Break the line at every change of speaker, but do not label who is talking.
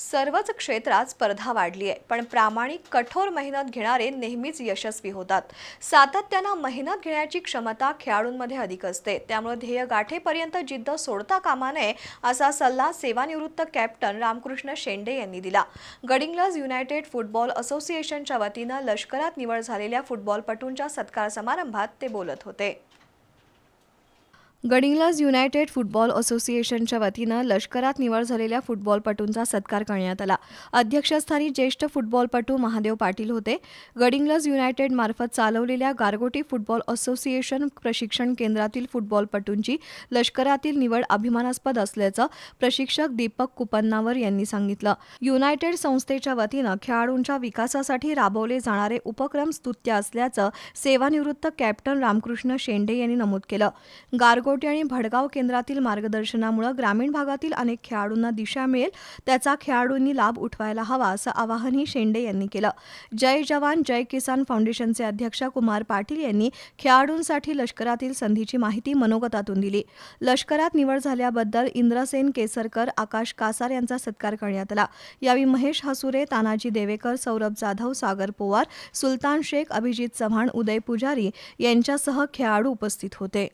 सर्वच क्षेत्रात स्पर्धा वाढली आहे पण प्रामाणिक कठोर मेहनत घेणारे नेहमीच यशस्वी होतात. सातत्यानं मेहनत घेण्याची क्षमता खेळाडूंमध्ये अधिक असते. त्यामुळे ध्येय गाठेपर्यंत जिद्द सोडता कामा नये असा सल्ला सेवानिवृत्त कॅप्टन रामकृष्ण शेंडे यांनी दिला. गडिंग्लज युनायटेड फुटबॉल असोसिएशनच्या वतीनं लष्करात निवड झालेल्या फुटबॉलपटूंच्या सत्कार समारंभात ते बोलत होते. गडिंग्लज युनायटेड फुटबॉल असोसिएशनच्या वतीनं लष्करात निवड झालेल्या फुटबॉलपटूंचा सत्कार करण्यात आला. अध्यक्षस्थानी ज्येष्ठ फुटबॉलपटू महादेव पाटील होते. गडिंग्लज युनायटेड मार्फत चालवलेल्या गारगोटी फुटबॉल असोसिएशन प्रशिक्षण केंद्रातील फुटबॉलपटूंची लष्करातील निवड अभिमानास्पद असल्याचं प्रशिक्षक दीपक कुपन्नावर यांनी सांगितलं. युनायटेड संस्थेच्या वतीनं खेळाडूंच्या विकासासाठी राबवले जाणारे उपक्रम स्तुत्य असल्याचं सेवानिवृत्त कॅप्टन रामकृष्ण शेंडे यांनी नमूद केलं. गारगो लाखोटी आणि भडगाव केंद्रातील मार्गदर्शनामुळे ग्रामीण भागातील अनेक खेळाडूंना दिशा मिळेल त्याचा खेळाडूंनी लाभ उठवायला हवा असं आवाहनही शेंडे यांनी केलं. जय जवान जय किसान फाउंडेशनचे अध्यक्ष कुमार पाटील यांनी खेळाडूंसाठी लष्करातील संधीची माहिती मनोगतातून दिली. लष्करात निवड झाल्याबद्दल इंद्रसेन केसरकर आकाश कासार यांचा सत्कार करण्यात आला. यावेळी महेश हसुरे तानाजी देवेकर सौरभ जाधव सागर पोवार सुलतान शेख अभिजित चव्हाण उदय पुजारी यांच्यासह खेळाडू उपस्थित होते.